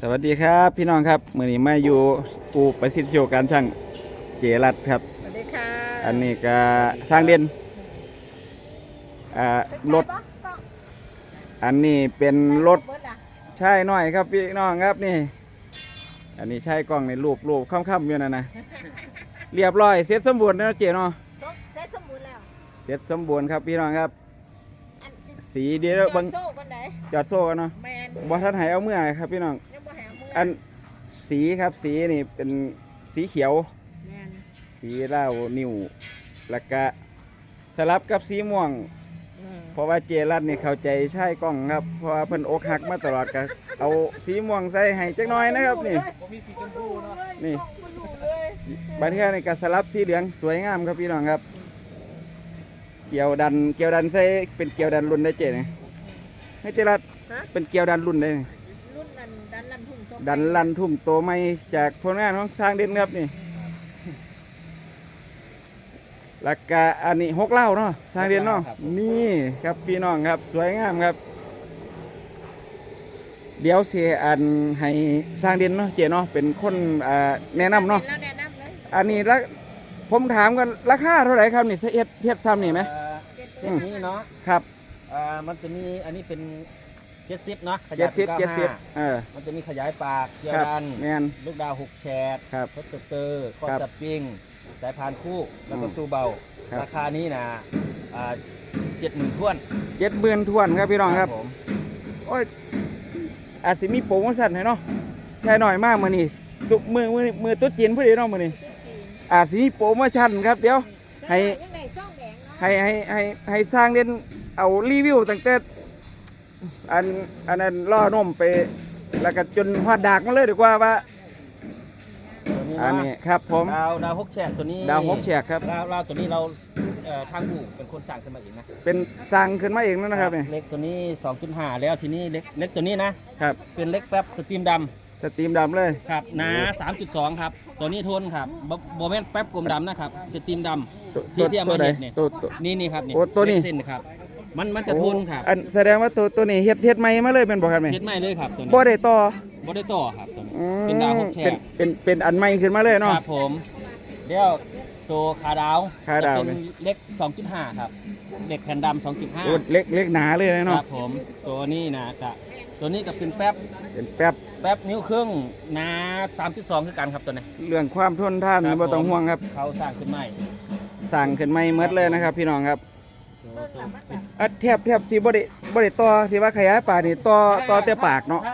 สวัสดีครับพี่น้องครับมือนี้มาอยู่ปูประสิทธิโชการช่างเจรัตครับ สวัสดีค่ะอันนี้ก็สร้างเด่นอ่ารถอันนี้เป็นรถใช่น้อยครับพี่น้องครับนี่ อันนี้ใช่กล้องในรูปรูปค่ำๆอยู่นะนะเรียบร้อยเสร็จสมบูรณ์แล้วเจเนาะได้สมบูรณ์แล้วเสร็จสมบูรณ์ครับพี่น้องครับอันสิสีเดียวเบังโซ่กันไหนจอดโซ่กันเนาะแมนบ่ทันใหายเอาเมื่อครับพี่น้องยังบ่แหงมื ออันสีครับสีนี่เป็นสีเขียว แมนสีเหล้านิ่วแล้วก็สลับกับสีม่วงอืมเพราะว่าเจรัตนี่เข้าใจใช่กล้องครับ เพราะว่าเพิ่นอกหักมาตลอดก็เอาสีม่วงใส่ให้จักหน่อยนะครับนี่มีสีชมพูเนาะนี่บัดนี้นี่ก็สลับสีเหลืองสวยงามครับพี่น้องครับ เกี่ยวดันเกี่ยวดันใส่เป็นเกี่ยวดันรุ่นได้เจนี่ให้เจรัตเป็นเกี่ยวดันรุ่นได้นี่รุ่นนั้นดันลันทุ่งโซ่ ดันลันทุ่มโตไม่จากผลงานของสร้างเด่นครับนี่แล้วก็อันนี้หกเหล่าเนาะสร้างเด่นเนาะนี่ครับพี่น้องครับสวยงามครับ เดี๋ยวเสียอันให้สร้างเด่นเนาะเจเนาะเป็นคนอ่าแนะนำเนาะแล้วแนะนำเลยอันนี้ละผมถามกันราคาเท่าไหร่ครับนี่เทียบเทียบซ้ำนี่ไหมเจ็ดนี้เนาะครับอ่ามันจะมีอันนี้เป็น เจ็ดสิบเนาะขเจ็ยาดยสิบก้าเจ็ดสิบห้าเออ มันจะมีขยายปากเกียครับร์ดัน แมนลูกดาวหกแฉกครับทดสเตอร์ข้อครับสปริงสายพานคู่ แล้วก็อืมตู้เบา ครับ ราคานี้นะเจ็ดหมื่นท้วนเจ็ดหมื่นทวนครับพี่น้องครับ ผมโอ้ยอาจสิมีโปรโมชั่นให้เนาะใช่หน่อยมากมือนี่ตุมือมือมือตุ๊ดจีนพอดีเนาะมือนี่อาจสิมีโปรโมชั่นครับเดี๋ยว ให้ยังไงช่องแดงเนาะให้ให้ให้ให้สร้างเด่นเอารีวิวตั้งแต่ อันอันนั้นล่อนมไป แล้วก็จนฮอดดากมาเลยดีกว่าว่าตัวนี้อันเนาะนี้ครับผม ดาวดาวหกแฉกตัวนี้ดาวหกแฉกครับ ดาวดาวตัวนี้เราเอ่อทางผู้เป็นคนสั่งขึ้นมาเองนะเป็นสร้างขึ้นมาเองนั่นนะครับนี่เล็กตัวนี้ 2.5 แล้วทีนี้เล็กเล็กตัวนี้นะครับ เป็นเล็กแป๊บสตรีมดำสตรีมดำเลยครับหนา3.2 ครับ ตัวนี้ทนครับบโบแมนแป๊บกลมดำนะครับสตรีมดตัวที่ที่เอามาใดเฮ็ดเนี่ยตัวตัวำนี่นี่ครับนี่โอ้ตัวนี้ เส้นครับ มันมันจะทนครับอันแสดงว่าตัวตัวนี้เฮ็ดเฮ็ดใหม่มาเลยเป็นบ่ครับนี่เฮ็ดไม่เลยครับตัวนี้บ่ได้ต่อบ่ได้ต่อครับตัวนี้อืมเป็นดาวหกแฉเป็นกเป็นเป็นอันใหม่ขึ้นมาเลยคเนาะ รับผมเดี๋ยวตัวขาดาวขาดาวจะเนี่เป็นย เล็ก 2.5 ครับเล็กแผ่นดำโอ้2.5เล็กเล็กหนาเลยคเนาะรับผมตัวนี้นะจะตัวนี้ก็เป็นแป๊บเป็นแป๊บแป๊บนิ้วครึ่งหนา3.2คือกันครับตัวนี้ เรื่องความทนทานครับบ่ต้องผม ห่วงครับ เขาสร้างขึ้นใหม่สั่งขึ้นใหม่หมดเลยนะครับ พี่น้องครับตัวตัว อะแทบแทบสิบ่ได้บ่ได้ต่อที่ว่าขยายปากนี่ต่อต่อแต่ปากเนาะ ถ้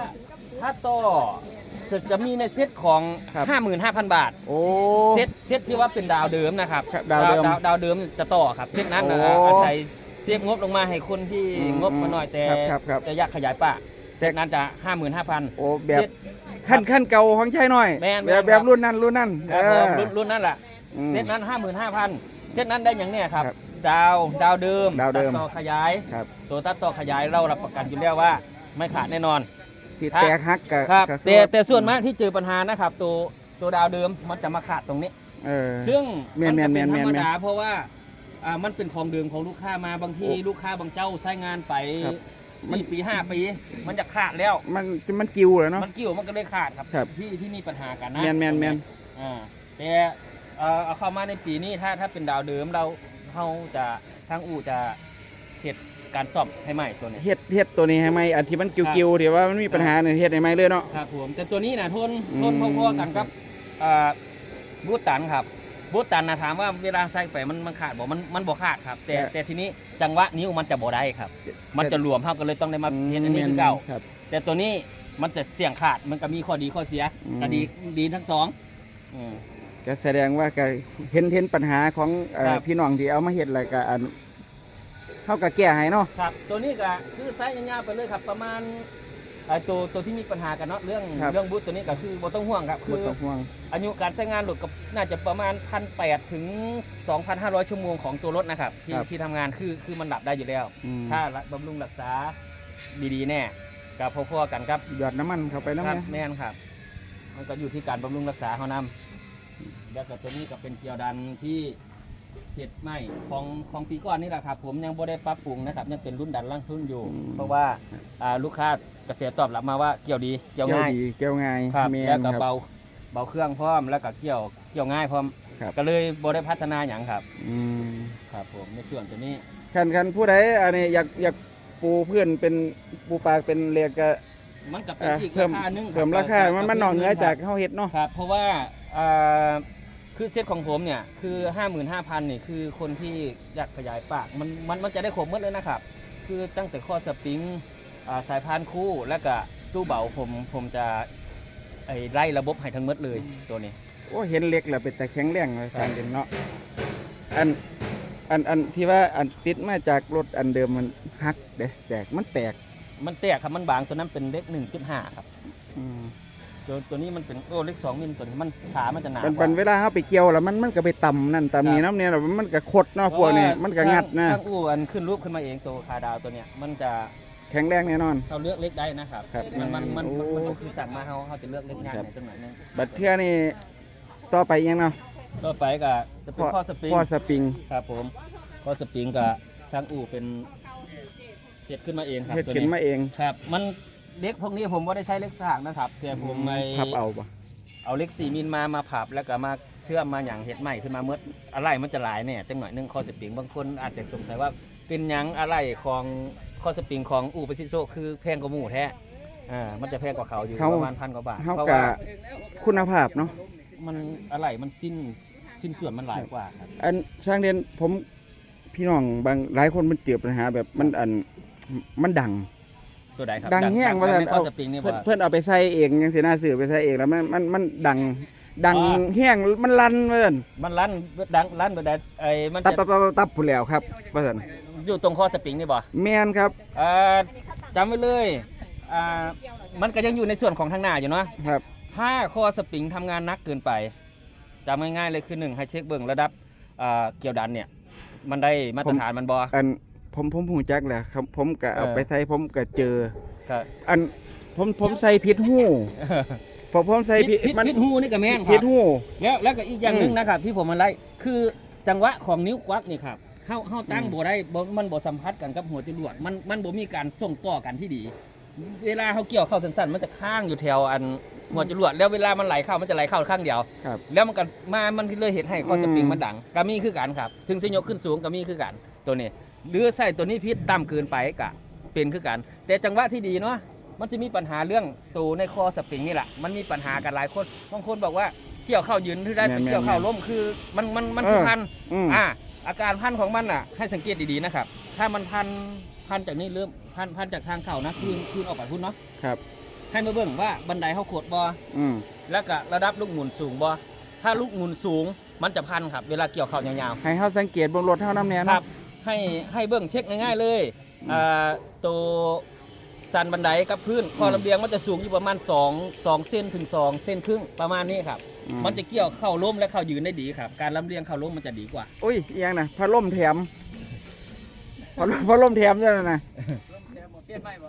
ถ้าต่อจะจะมีในเซตของ ครับ 55,000 บาท โอ้ เซตเซตที่ว่าเป็นดาวเดิมนะครับครับดาวเดิมดาวดาวเดิมจะต่อครับเซตนั้นนะโอ้อาศัยเรียกงบลงมาให้คนที่อืมงบมาหน่อยแต่ครับครับครับ จะอยากขยายปะแต่เซตนั้นจะ 55,000 โอ้แบบขั้นขั้นเก่าของชายน้อยแม่นแบบแม่นแบบ รุ่นนั้นรุ่นนั้นครับผมเออรุ่นรุ่นนั้นแหละ อืม เซตนั้น 55,000เซตนั้นได้อย่างเนี้ยครับ ครับ ดาวดาวเดิมดาวเดิม ตัต่อขยาย ครับ ตัวตัดต่อขยายเรารับประกันอยู่แล้วว่า ไม่ขาดแน่นอน ที่ครับ แตกหักก็ครับก็แต่แต่ส่วนมากที่เจอปัญหานะครับ ตัวตัวดาวเดิมมันจะมาขาดตรงนี้ เออ ซึ่งแม่มันนจะเป็นแม่ธรนรมแม่นดาเพราะว่าอ่ามันเป็นของเดิมของลูกค้ามาบางทีโอ้ลูกค้าบางเจ้าใช้งานไปครับมัน สี่ปีห้าปี มันจะขาดแล้ว มันมันกิ้วเลยเนาะ มันกิ่วมันก็เลยขาดครับครับที่ที่มีปัญหากันนะแม่นแม่นแม่นอ่าแต่เอ่อเอาเข้ามาในปีนี้ถ้าถ้าเป็นดาวเดิมเรา เขาจะทางอู่จะเฮ็ดการซ่อมให้ใหม่ตัวนี้ เฮ็ดเฮ็ดตัวนี้ให้ไหมอันที่มันกิ้วๆที่ว่ามันมีปัญหาเนี่ยเฮ็ดให้ไหมเลยเนาะ ครับผมแต่ตัวนี้นะทนอืม ทนพอๆกันครับอ่าบูตตันครับบูตตันนะถามว่าเวลาใส่ไปมันมันขาดบอกมันมันบ่ขาดครับ แต่แต่ทีนี้จังหวะนิ้วมันจะบ่ได้ครับ มันจะรวมเท่ากันเลยต้องได้มาเฮ็ดอันนี้คือเก่า ครับ แต่ตัวนี้มันจะเสี่ยงขาดมันก็มีข้อดีข้อเสียอืม ก็ดีดีทั้งสองอืม ก็แสดงว่าก็เห็นเห็นปัญหาของเอ่อครับ พี่น้องที่เอามาเฮ็ดแล้วก็อันเฮาก็แก้ให้เนาะ ครับ ตัวนี้ก็คือไซส์ยาวๆไปเลยครับ ประมาณไอ้ตัวตัวที่มีปัญหากันเนาะเรื่องเรื่องบูทตัวนี้ก็คือบ่ต้องห่วงครับคืบ่อต้องห่วง อายุการใช้งานรถก็น่าจะประมาณพันแปดถึงสองพันห้าร้อยชั่วโมงของตัวรถนะครับที่ที่ทำงานคือคือมันดับได้อยู่แล้ว อืมถ้าบำรุงรักษาดีๆแน่กับพอๆกันครับ หยอดน้ำมันเข้าไปแล้วคไหมรับแม่นครับ มันก็อยู่ที่การบำรุงรักษาเขานำ แล้วก็ตัวนี้ก็เป็นเกลียวดันที่เห็ดไหมของของปีก่อนนี่แหละครับ ผมยังบ่ได้ปรับปรุงนะครับยังเป็นรุ่นดันล่างทุนอยู่อืมเพราะว่าอ่าลูกค้ากระแสตอบรับมาว่าเกี่ยวดีเกี่ยวง่ายดีแก้วง่ายครับแม่นแล้วก็ครับเบาเบาเครื่องพร้อมแล้วก็เกี่ยวเกี่ยวง่ายพร้อมครับก็เลยบ่ได้พัฒนาหยังครับอืมครับ ผมในส่วนตัวนี้ คันคันผู้ใดอันนี้อยากอยากปูเพื่อนเป็นปูปลาเป็นเรียกก็มันก็เป็นเอ่ออีกเพิ่รามคาหนึงครับเพิ่มราคามันมันนอกเหนือจากเฮาเฮ็ดเนาะ ครับเพราะว่าอ่า คือเซตของผมเนี่ยคือ55,000นี่คือคนที่อยากขยายปากมันมันมันจะได้ครบหมดเลยนะครับ คือตั้งแต่ข้อสปริงอ่าสายพานคู่แล้วก็ตู้เบาผมผมจะไอ้ไล่ระบบให้ทั้งหมดเลยตัวนี้ โอ้เห็นเหล็กแล้วเป็นแต่แข็งแรงเลยทางเด่นเนาะอันอันอันที่ว่าอันติดมาจากรถอันเดิมมันหักเด้แตกมันแตกมันแตกครับมันบางตัวนั้นเป็นเล็ก1.5ครับ อืม ตัวตัวนี้มันเป็นโอ้เล็ก2มิลตัวนี้มันขามันจะหนามันกปัว่านเวลาเฮาไปเกี่ยวแล้วมันมันก็ไปต่ำนั่นต่ำนี่น้ำเนี่ยแล้วมันก็ขดเนาะพวกนี้มันก็งัดนะช่างอู้อันขึ้นรูปขึ้นมาเองตัวคาดาวตัวเนี้ยมันจะแข็งแรงแน่นอนเขาเลือกเล็กได้นะครับครับมันมันมันโอ้มันมันคือสั่งมาเขาเขาจะเลือกเล็กง่ายครับในจังหวะนึงบัดเทื่อนี่ต่อไปยังเนาะต่อไปก็จะเป็นข้อสปริงพ่อสปริงครับผมข้อสปริงกับทางอู่เป็นเฮ็ดขึ้นมาเองครับเฮ็ดตัวขึ้นนี้มาเอง ครับ มัน เล็กพวกนี้ผมว่าได้ใช้เล็กสร้างนะครับแต่ผมไม่พับเอาปะเอาเล็กสี่มิลมามาผับแล้วก็มาเชื่อมมาอย่างเห็ดใหม่ขึ้นมาเมื่ออะไรมันจะหลายเนี่ยจังหน่อยหนึงข้อสปริงบางคนอาจจะสงสัยว่าเป็นหยังอะไรของข้อสปริงของอู่ประสิทธิโชคคือแพงกว่าหมู่แท้อ่ามันจะแพงกว่าเขาอยู่ประมาณพันกว่าบาทเฮาเพราะกะว่าคุณภาพเนาะมันอะไรมันสิ้นสิ้นส่วนมันหลายกว่าครับอันสร้างเรียนผมพี่น้องบางหลายคนมันเจอปัญหาแบบมันอันมันดัง ตัวใดครับดังแห้งว่าว่าซั่นในข้อเอาสปริงนี่เพิ่นว่าเพิ่นเอาไปใส่เองยังเสียหน้าสื่อไปใส่เองแล้วมันมันมันดังดังอ๋อแห้งมันลั่นว่าซั่นมันลั่นดังลั่นไปได้ไอ้มันตับจะตับตับตับผู้นแล้วครับว่าซั่นอยู่ตรงข้อสปริงนี่บ่แม่นครับ เอ่อจำไว้เลยอ่ามันก็ยังอยู่ในส่วนของทางหน้าอยู่เนาะครับ ถ้าคอสปริงทำงานหนักเกินไปจำง่ายๆเลยคือหนึ่งให้เช็คเบื้องระดับอ่าเกี่ยวดันเนี่ย มันได้มาตรฐานมันบออัน ผมผมหูจักแหละครับผมก็เอาเออไปใส่ผมก็เจอ ครับ อันผมผมใส่ผิดหูพอผมใส่ผิดพิษมันพิษหูนี่ก็แม่นคผิรัดบหู แล้วแล้วก็อีกอย่างหนึงอืมนะครับ ที่ผมมาไล่คือจังหวะของนิ้วควักนี่ครับเข้าเข้าตั้งอืมบ่ได้บ่มันบ่สัมผัสกันกับหัวจรวดมันมันบ่มีการส่งต่อกันที่ดี เวลาเขาเกี่ยวเข้าสั้นๆมันจะค้างอยู่แถวอันหัวจรวดแล้วเวลามันไหลเข้ามันจะไหลเข้าข้างเดียว ครับ แล้วมันก็มามันเลยเห็นให้ข้อสปริงอืม มันดังก็มีคือกันครับ ถึงสิยกขึ้นสูงก็มีคือกันตัวนี้ หรือใส่ตัวนี้พิษต่ำเกินไปกะเป็นคือกัน แต่จังหวะที่ดีเนาะมันจะมีปัญหาเรื่องตัวในคอสปริงนี่แหละมันมีปัญหากันหลายคนบางคนบอกว่าเกี่ยวเข้ายืนที่ได้ไปแม่นๆเกี่ยวเข้าล้มคือมันมันมันเออ คือพันอืม อ่าอาการพันของมันอะ ให้สังเกตดีๆนะครับ ถ้ามันพันพันจากนี้เริ่มพันพันจากทางเข่านะคืนคืนออกไปพุ่นเนาะครับ ให้มาเบิ่งว่าบันไดเขาโคดบอ อืมแล้วก็ระดับลูกหมุนสูงบ่ ถ้าลูกหมุนสูงมันจะพันครับ เวลาเกี่ยวเข่ายาวให้เฮาสังเกตบนรถเท่าน้ำเนี้ยๆคเนาะรับ ให้ให้เบิ่งเช็คง่ายๆเลยอืมอ่าตัวสันบันไดกับพื้นคออืมระเบียงมันจะสูงอยู่ประมาณ2 2เส้นถึง2เส้นครึ่งประมาณนี้ครับ อืมันจะเกี่ยวเข้าล้มและเข้ายืนได้ดีครับ การลำเลียงเข้าล้มมันจะดีกว่า อุ้ยอีหยังนะพัดลมแถมพัดลมพัดลมแถมด้วยนะเปลี่ยนใหม่บ่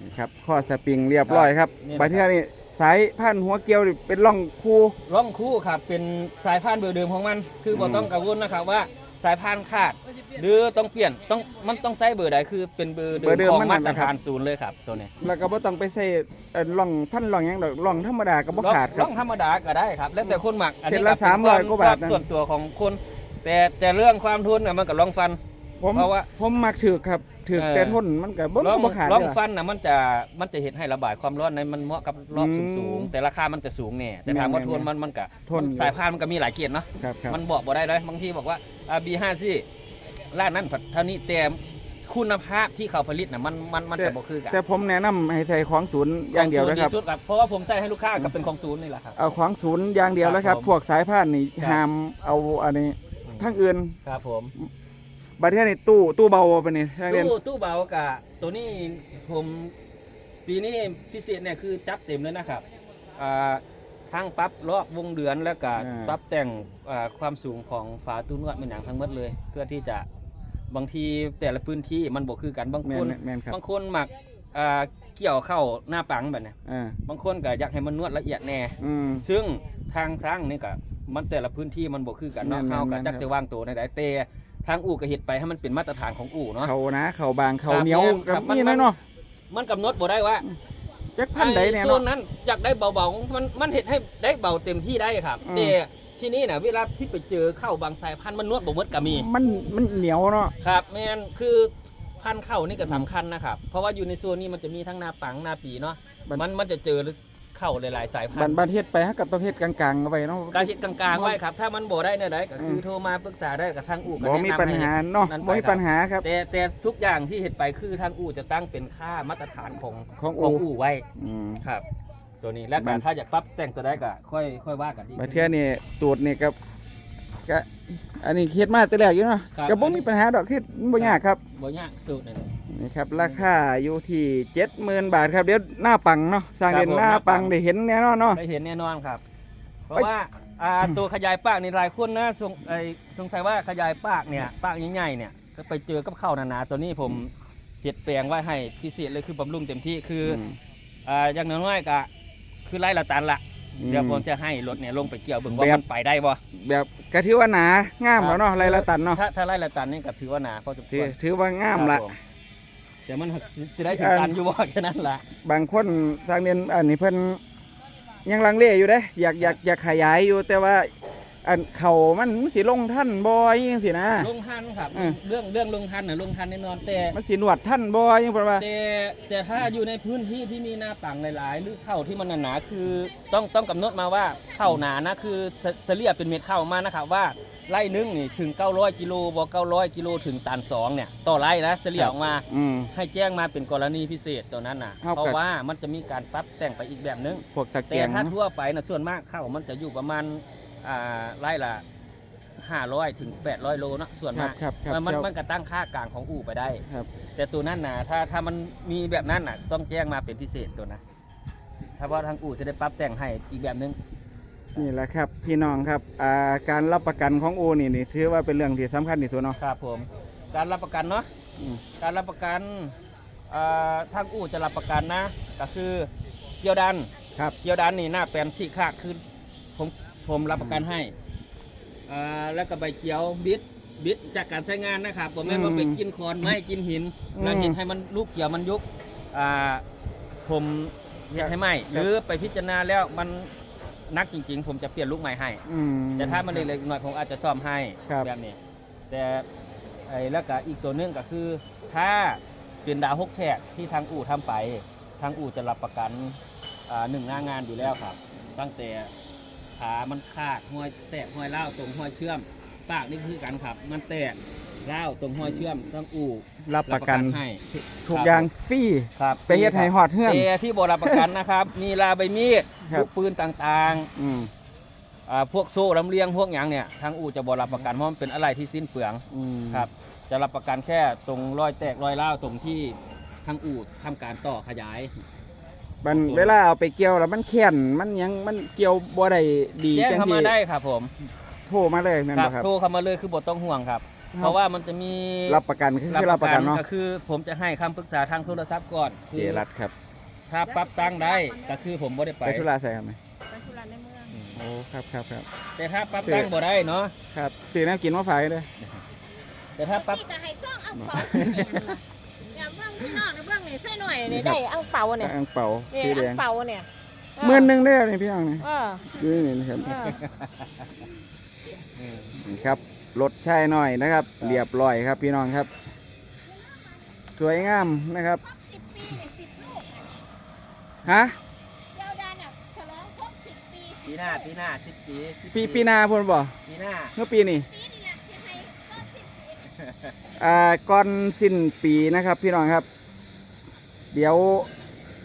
นี่ครับข้อสปริงเรียบร้อยครับนี่บาเทื่อนี่สายพันหัวเกลียวนี่เป็นร่องคูร่องคู่ครับเป็นสายพานเบอร์เดิมของมัน คือบ่อืมต้องกังวลนะครับว่าสายพานขาด หรือต้องเปลี่ยนต้องมันต้องใช้เบอร์ใดคือเป็นเบอร์เดิมของมาตรฐานศูนย์เลยครับตัวนี้แล้วก็บ่ต้องไปใส่เอ่อร่องพันร่องหยังดอกร่องธรรมดาก็บ่ขาดคร่รัองบธรรมดาก็ได้ครับ แล้วแต่คนหมักอันนี้เส้นละก็เป็น300กว่าบาทชนะอบส่วนตัวของคน แต่แต่เรื่องความทุนน่ะมันก็ลองฟัน ผมเพราะว่าผมมักถือกครับถือกเออแต่ทนมันก็บ่ลองบ่ขาดลองเด้อ ฟันน่ะมันจะมันจะเห็นให้ระบายความร้อนในมันเหมาะกับรอบอืมสูงๆแต่ราคามันจะสูงแน่แต่ถามว่าแม่นๆทนมันมันก็ทนสายพานมันก็มีหลายเกียรติเนาะ ครับครับ มันบอกบ่ได้เลยบางทีบอกว่าอ่า B5 ซี่ ร้านนั้นผัดเท่านี้แต่คุณภาพที่เขาผลิตน่ะมันมันมันจะบ่คือกันแต่ผมแนะนำให้ใส่ของศูนย์อย่างเดียวนะครับขงศูนสุดเพราะว่าผมใส่ให้ลูกค้ากับเป็นของศูนย์นี่แหละครับ เอาของศูนย์อย่างเดียวแล้วครับครับผมพวกสายพานนี่ครับห้ามเอาอันนี้ทั้งอื่นครับผมบัดเทื่อนี่ตู้ตู้เบาไปนี่ทางเรียนตู้ตู้เบากะตัวนี้ผมปีนี้พิเศษเนี่ยคือจัดเต็มเลยนะครับอ่าทั้งปรับรอบวงเดือนแล้วก็อ่าปรับแต่งอ่าความสูงของฝาตู้นวดเป็นอย่างทั้งหมดเลย เพื่อที่จะ บางทีแต่ละพื้นที่มันบ่คือกันบางแม่คนนแม่นครับบางคนหมักอ่าเกี่ยวเข้าหน้าปังแบบเนี้ยอ่าบางคนก็อยากให้มันนวดละเอียดแน่ อืม ซึ่งทางสร้างนี่ก็มันแต่ละพื้นที่มันบ่คือกันเนาะแม่นๆเฮาก็แม่นๆจักสิวางตัวในใดแต่ทางอู่ก็เฮ็ดไปให้มันเป็นมาตรฐานของอู่เนาะ เขานะเขาบางเขาครับเหนียวแม่นกับครับมันนี่นะเนาะมันกำหนดบ่ได้ว่าจักพันใดเนี่ยไอ้โซเนาะ นนั้นอยากได้เบาๆมันมันเฮ็ดให้ได้เบาเต็มที่ได้ครับอืม แต่ ที่นี่น่ะเวลาที่ไปเจอเข้าบางสายพันธุ์มันนวดบ่หมดก็มีมันมันเหนียวเนาะครับแม่นคือพันธุ์เข้านี่ก็สำคัญนะครับ เพราะว่าอยู่ในโซนนี้มันจะมีทั้งนาปังนาปีเนาะบัดมันมันจะเจอเข้าหลายๆสายพับันนธุ์ บันเฮ็ดไปฮะกับประเภทกลางๆเอาไว้เนาะ การคิดกลางๆไว้ครับ ถ้ามันบ่ได้เนี่ยได้ก็คืออมโทรมาปรึกษาได้กับทางอู่ก็บ่แนะมีนำปัญหาให้เนาะนั่นไปบ่มีครับปัญหาครับ แต่แต่ทุกอย่างที่เห็นไปคือทางอู่จะตั้งเป็นค่ามาตรฐานของของของอู่อู่ไว้อืมครับ ตัวนี้แล้วมัก็นถ้าอยากปรับแต่งตัวได้ก็ค่อยค่อยว่ากันอีกบาเทื่อนี่ตูดนี่กับก็อันนี้เฮ็ดมาแต่แรกอยู่เนาะครับ ก็บ่มีปัญหาดอกคือบ่ยากครับบ่ยากสูตรนี่นี่ครับราคาอยู่ที่70,000บาทครับเดี๋ยวหน้าปังเนาะสร้างเด่นครับผมหน้าหน้าปัปัง งได้เห็นแน่นอนเนาะ ได้เห็นแน่นอนครับ เพราะเอ้ยว่าอ่าตัวขยายปากในหลายคนนะสงไอสงสัยว่าขยายปากเนี่ยปากใหญ่ๆเนี่ยก็ไปเจอกับข้าวหนาๆตัวนี้ผมเห็ดแปลงไว้ให้พิเศษเลยคือบำรุงเต็มที่คืออมอ่าอย่างน้อยๆก็ คือไล่ละตันละอืม เดี๋ยวผมจะให้รถเนี่ยลงไปเกี่ยวเบิ่งว่าแบบ มันไปได้บ่แบบก็ถือว่าหนางามแล้วเนาะไรละตันเนาะถ้าถ้าไล่ละตันนี่ก็ถือว่าหนาพอสมคถือวรถือว่างามละ ครับผแต่มันจะได้ถึงตันอยู่บ่แค่นั้นละบางคนสร้างเด่นอันนี้เพิ่นยังลังเลอยู่เด้ อยากอยากอยากขยายอยู่แต่ว่า อันเขามันสิลงท่านบ่อยจังซี่นะ ลงทันครับอืมเรื่องเรื่องลงทันน่ะลงทันแน่นอนแต่มันสิหนวดท่านบ่อยจังเพิ่นว่า แต่แต่ถ้าอยู่ในพื้นที่ที่มีหน้าต่างหลายๆ หรือเข้าที่มันหนาๆคือต้องต้องกำหนดมาว่าเข้าหนานะคือเสเฉลี่ยเป็นเม็ดเข้ามานะครับว่าไร่หนึงนี่ถึง 900กิโลบ่900กิโลถึงตันสองเนี่ยต่อไร่นะเฉลี่ยออกมา อืม ให้แจ้งมาเป็นกรณีพิเศษตัวนั้นนะเท่ากับเพราะว่ามันจะมีการปรับแต่งไปอีกแบบนึง พวกตะแต่เกียงถ้าเนาะทั่วไปนะส่วนมากเข้ามันจะอยู่ประมาณ อ่าไร่ละ500ถึง800โลเนอะส่วนครัมาบกครับครับมันมันครับมันก็ตั้งค่ากลางของอู่ไปได้ ครับ แต่ตัวนั้นนะถ้าถ้ามันมีแบบนั้นน่ะ ต้องแจ้งมาเป็นพิเศษตัวนะ ถ้าว่าทางอู่จะได้ปรับแต่งให้อีกแบบนึง นี่แหละครับพี่น้องครับอ่าการรับประกันของอูนี่นี่ถือว่าเป็นเรื่องที่สำคัญที่สุดเนาะ ครับผม การรับประกันเนาะอืม การรับประกันอ่าทางอู่จะรับประกันนะ ก็คือเกี่ยวดัน ครับ เกี่ยวดันนี่หน้าแปลนฉีกขาดคือ ผมผมรับประกันให้อ่าแล้วก็ใบเกี่ยวบิดบิดจากการใช้งานนะครับผมแม่นว่าไปกินคอนไม้กินหินแล้วเห็นให้มันลูกเกี่ยวมันยุบอ่าผมเห็นให้ไหมหรือไปพิจารณาแล้วมันนักจริง ๆ ผมจะเปลี่ยนลูกใหม่ให้ อืม แต่ถ้ามันเล็กๆหน่อยผมอาจจะซ่อมให้ครับ แบบนี้ แต่ไอ้แล้วก็อีกตัวหนึงก็คือ ถ้าเป็นดาวหกแฉกที่ทางอู่ทำไป ทางอู่จะรับประกันอ่าหนึ่งหน้างานอยู่แล้วครับ ตั้งแต่ ขามันขาดห้อยแตกห้อยเล่าวตรงห้อยเชื่อมปากนี่คือกันครับ มันแตกเล่าวตรงห้อยเชื่อมทางอู่รับประกันให้ทุกอย่างฟรีครับไปเฮ็ดให้ฮอดเฮือนแต่ที่บรับประกันนะครับ มีลาใบมีดครับพวกปืนต่างๆอืมอ่าพวกโซ่ลำเลียงพวกอย่างเนี่ยทางอู่จะบรับประกันเพราะมันเป็นอะไรที่สิ้นเปลืองอืมครับ จะรับประกันแค่ตรงรอยแตกรอยร้าวตรงที่ทางอู่ทำการต่อขยาย มันเวลาเอาไปเกี่ยวแล้วมันแข็นมันหยังมันเกี่ยวบ่ได้ดีแจ้งจังเข้าที่มาได้ครับผมโทรมาเลยแม่นครับ่ครับ โทรเข้ามาเลยคือบทต้องห่วงครับเพราะว่ามันจะมีรับประกันคือคือรับประกันเนาะก็คือ ผมจะให้คำปรึกษาทางโทรศัพท์ก่อนเจรัตครับถ้าปรับตั้งได้ก็คือผมบ่ได้ไปไปธุระใส่ครับไหมไปธุระในเมืองโอ้ครับครับครับ แต่ถ้าปรับตั้งบ่ได้เนาะครับซื้อน้ำกินมาฝากเลยแต่ถ้าปรับนี่จะให้ซ่องอังเปาเนี่ยเบื้อง พี่น้องในเบื้องนี่ใส่หน่อยนี่ได้อังเปาเนี่ย อังเป่านี่สีแดอังงเปาเนี่ยหมื่นหนึ่งได้อนี่พี่น้องนี่เออดูนี่นะครับเออนี่ครับรถใช่หน่อยนะครับ เรียบร้อยครับพี่น้องครับ สวยงามนะครับสิบปีเนี่ยสิบลูกฮะเจ้าดานอะฉลองครบสิบปีปีหน้าปีหน้าสิบปีสิบปีปีหนาพูนบ่ปีหน้าเมื่อปีนี่ปีนี่แหละที่ให้ครบสิบปี อ่าก่อนสิ้นปีนะครับ พี่น้องครับ เดี๋ยว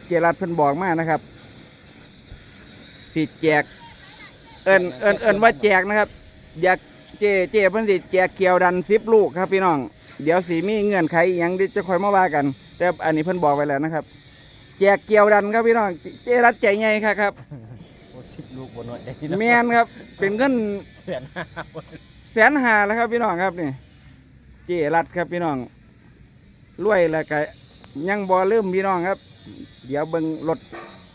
เจรัตเพิ่นบอกมานะครับสิแจก เอิญเอิญเอิญว่าแจกนะครับ อยากเจเจเพิ่นสิแจกเกียวดันสิบลูกครับ พี่น้องเดี๋ยวสีมีเงื่อนไขอหยังเดี๋ยวจะคอยมาว่ากัน แต่อันนี้เพิ่นบอกไว้แล้วนะครับ แจกเกียวดันครับพี่น้องเจรัตใจใหญ่ครับครับโอ้สิบลูกบนหน่อยแมนครับ เป็นเงินเปลี่ยนหน้าแสนหาแล้วครับพี่น้องครับนี่ เจรัตครับพี่น้องรวยแล้วก็ยังบ่ลืมพี่น้องครับ เดี๋ยวเบิ่งรถ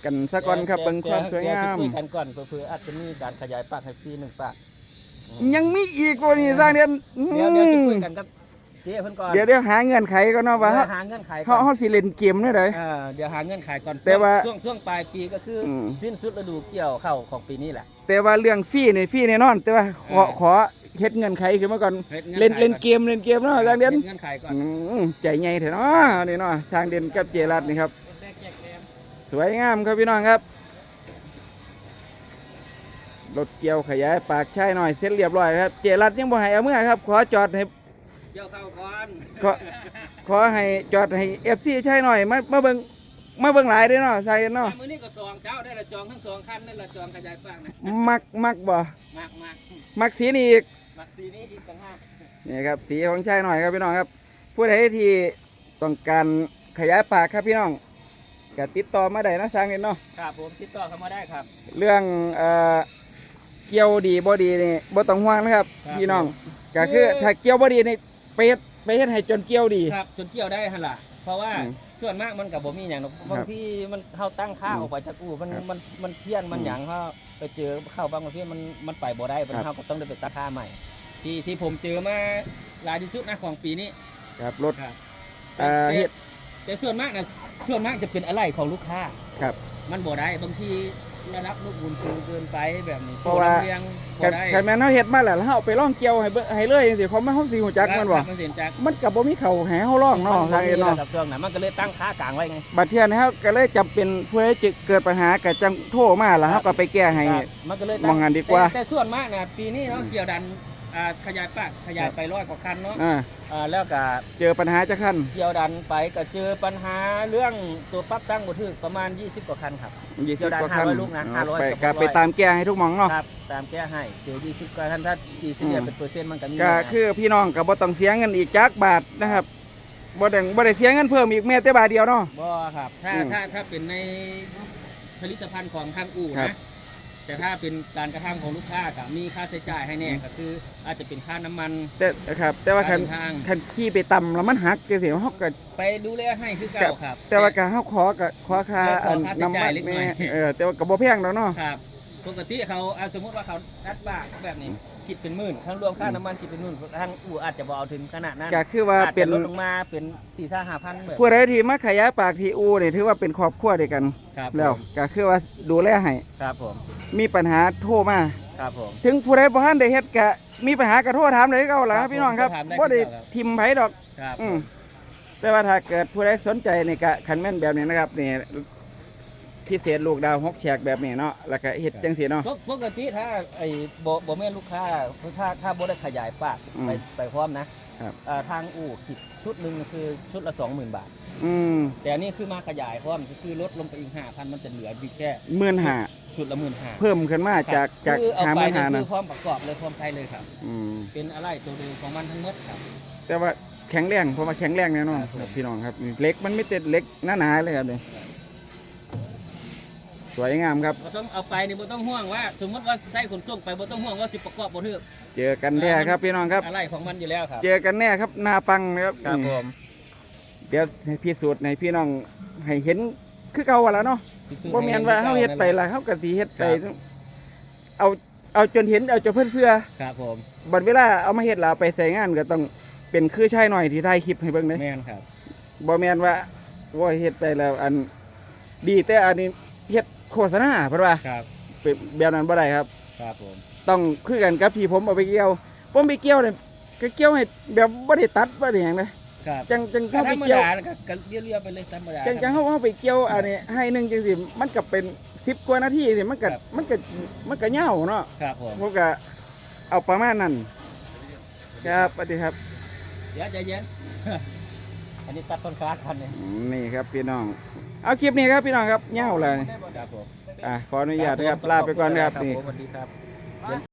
กันซะก่อนครับเบิ่งความสวยงามเดี๋สิคุยกันก่อนเพื่อๆอาจจะมีการขยายปากให้ฟรีหนึ่งปากยังมีอีกว่านี่สร้างเดือนเดี๋ยวเดี๋ยวสิคุยกันกับเจ๊เพิ่นก่อนเดี๋ยวเดี๋ยวหาเงื่อนไขก่อนเนาะว่าเดี๋เฮายวหาเงื่อนไขก่เฮาอนเฮาสิเล่นเกมได้ไดอ่าเดี๋ยวหาเงื่อนไขก่อนแต่ว่าช่วงช่วงปลายปีก็คืออมสิ้นสุดฤดูเกี่ยวเข้าของปีนี้แหละแต่ว่าเรื่องฟรีนี่ฟรีแน่นอน แต่ว่าขอเออขอ เฮ็ดเงื่อนไขขึ้นมาก่อนฮ็ดงื่เล่นไขเล่นก่อเกมเล่นเกมเนาะสร้างเดือนฮ็เงื่อนไขก่อนอืมใจใหญ่เถอะเนาะนี่เนาะช้างเด่นกับเจรัตนี่ครับแรกแยกแรมสวยงามครับพี่น้องครับรถเกี่ยวขยายปากใช่หน่อยเสร็จเรียบร้อยครับ เจรัตยังบ่ให้เอาเมื่อครับ ขอจอดให้เกี่ยวเข้าก่อนขอขอให้จอดให้เอฟซีใช่หน่อยมามาเบิ่งมาเบิ่งหลายเด้อเนาะใส่เนาะมื้อนี้ก็สองเจ้าได้ละจองทั้งสองคันได้ละจองขยายปากนะมักมักบ่มากมากมักสีนี่อีก มักสีนี้อีกต่างหากนี่ครับสีของใช่หน่อยครับพี่น้องครับ ผู้ใดที่ต้องการขยายปากครับพี่น้องก็ติดต่อมาได้นะสร้างเด่นเนาะครับผมติดต่อเข้ามาได้ครับ เรื่องเอ่อเกี่ยวดีบ่ดีนี่บ่ต้องห่วงนะครับ ครับ พี่น้องก็คือถ้าเกี่ยวบ่ดีนี่ไปเฮ็ดไปเฮ็ดให้จนเกี่ยวดี ครับจนเกี่ยวได้หั่นล่ะเพราะว่าอืม ส่วนมากมันกับบ่มีอย่างหรอกบางทีมันเฮาตั้งค่าอืมออกไปจากอู่มันครับมันมันเพี้ยนมันอืมหยังเฮาไปเจอเข้าบางประเภทมันมันไปบ่ได้มันครับเฮาก็ต้องได้ไปตัดค่าใหม่ ที่ที่ผมเจอมาหลายที่สุดนะของปีนี้ครับรถครับเอ่อแต่เฮ็ดแต่ส่วนมากนะส่วนมากจะเป็นอะไรของลูกค้าครับ มันบ่ได้บางที ระดับลูกบุญสูงเกินไปแบบนี้เพราะว่าโซลำเลียงบ่คันได้คันแม่นเฮาเฮ็ดมาแล้วแล้วเฮาเอาไปลองเกี่ยวให้เบิ่งให้เลยจังซี่เพราะมันเฮาสิฮู้จักมันบ่ มันเสียนจักมันก็บ่มีเข้าให้เฮาลองเนาะทางเอ็นเนาะกับช่วงนั้นมันก็เลยตั้งค่ากลางไว้ไง บัดเทื่อนี้เฮาก็เลยจำเป็นผู้ใดจะเกิดปัญหาก็จังโทรมาแล้วเฮาก็ไปแก้ให้ ครับมันก็เลยมองงานดีกว่า แต่แต่ส่วนมากนะปีนี้เนาะเกี่ยวดัน อ่าขยายปากขยายไปร้อยกว่าคันเนาะอ่าอ่าแล้วก็เจอปัญหาจักคันเกี่ยวดันไปก็เจอปัญหาเรื่องตัวปรับตั้งบ่ถึกประมาณ 20 กว่าคันครับ ยี่เกี่สิยวบได้กว่าคัน500ลูกนะเอา500ไปกับก็ไป600ตามแก้ให้ทุกหมองเนาะครับตามแก้ให้เจอ 20 กว่าคันถ้า40เนี่ยเป็นเปอร์เซ็นต์มันก็มีก็นะคือพี่น้องก็บ่ต้องเสียเงินอีกจักบาทนะครับบ่ได้บ่ได้เสียเงินเพิ่มอีกแม้แต่บาทเดียวเนาะ บ่ครับถ้าอืมถ้าถ้าเป็นในผลิตภัณฑ์ของทางอู่ครันะบ แต่ถ้าเป็นการกระทำของลูกค้าก็มีค่าใช้จ่ายให้แน่ก็คือ อาจจะเป็นค่าน้ำมัน แต่ครับ แต่ว่าคันการเดินทาง คันขี่ไปต่ำแล้วมันหักจังซี่เฮาก็ไปดูแลให้คือเก่าครับ แต่ว่าก็เฮาขอก็ขอค่าขออันค่าใช้น้ำจ่ามัยนเล็กน้อยแม่เออแต่ว่าก็บ่แพงดอกเนาะ ครับปกติเขาอะสมมติว่าเขาดัดบากแบบนี้คิดเป็นหมื่นทั้งรวมค่าน้ำมันคิดเป็นหมื่นทางอู่อาจจะบอเอาถึงขนาดนั้นก็คือว่าอาจเป็จะนลดลงมาเป็นสี่ห้าห้าพันแบบผู้ใดที่มาขยายปากที่อูนี่ถือว่าเป็นครอบครัวเดียวกัน ครับแล้วผมก็คือว่าดูแลให้ ครับผม มีปัญหาโทรมา ครับผม ถึงผู้ใดบ่ทันได้เฮ็ดก็มีปัญหาก็โทรถามเลยก็เอาล่ะครับพี่น้องครับโทรถามได้บ่ได้คือเก่าครับ ทิมไผดอก ครับอืมแต่ว่าถ้าเกิดผู้ใดสนใจนี่ก็คันแม่นแบบนี้นะครับนี่พิเศษลูกดาวหกแฉกแบบนี้เนาะแล้วก็เฮ็ดจังซี่เนาะ ปกปกติถ้าไอ้บบ่แม่นลูกค้าถ้าถ้าบ่ได้ขยายปากอืม ไปไปพร้อมนะ ครับอ่าทางอู่คิดชุดหนึ่งคือชุดละสองหมื่นบาท อืมแต่อันนี้คือมาขยายพร้อมคือลดลงไปอีกห้าพันมันจะเหลือดีแค่15,000ชุดละหมื่นห้าเพิ่มขึ้นมาจากจากคือเอาหาไปมื้อนี่หาคืนะอพร้อมประกอบเลยพร้อมใช้เลยครับ อืมเป็นอะไรตัวเดิมของมันทั้งหมดครับ แต่ว่าแข็งแรงเพราะว่าแข็งแรงแน่นอนครับผม ครับพี่น้องครับนี่เหล็กมันไม่ติดเหล็กหนาๆเลยครับนี่ สวยงามครับ บ่ต้องเอาไปนี่บ่ต้องห่วงว่า สมมติว่าใช้ขนส่งไปบ่ต้องห่วงว่าสิประกอบบ่ถูกเจอกันแน่ครับพี่น้องครับ อะไรของมันอยู่แล้วครับ เจอกันแน่ครับหนาปังนะครับครับนี่ผมเดี๋ยวให้พิสูจน์ในพี่น้องให้เห็นคือเก่าว่าแล้วเนาะบ่แม่นว่าเฮาเฮ็ดไปละเฮาก็สิเฮ็ดไปเอาเอาจนเห็นเอาจนเพิ่นเสื้อครับผมบัดเวลาเอามาเฮ็ดแล้วเอาไปใส่งานก็ต้องเป็นคือชายหน่อยที่ถ่ายคลิปให้เบิ่งเด้ แม่นครับ บ่แม่นว่าว่าเฮ็ดไปแล้วอันดีแต่อันนี้เฮ็ด โฆษณาเพิ่นว่าครับเป็นแบบนั้นบ่ได้ครับ ครับผมต้องคือกันกับที่ผมเอาไปเกี่ยว ผมไปเกี่ยวเนี่ยก็เกี่ยวให้แบบบ่ได้ตัดบ่ได้หยังเลยครับจังจังก็เข้าธไปรรมเกี่ยว ดานะครับก็เรียบๆไปเลยธรรมดา จังจังเข้าเข้าไปเกี่ยวอันนี้ให้หนึงจังสิมันก็เป็น10กว่านาทีสิมันก็มันก็มันก็ยาวเนาะครับผมผมก็เอาประมาณนั้นครับสวัสดีครับเดี๋ยวใจเย็น อันนี้ตัดต้นคลาสคันเนี่ยอืมนี่ครับพี่น้อง เอาคลิปนี้ครับพี่น้องครับยาวเลยครับผมอะขออนุญาตนะครับลาไปก่อนนะครับนี่ผมสวัสดีครับ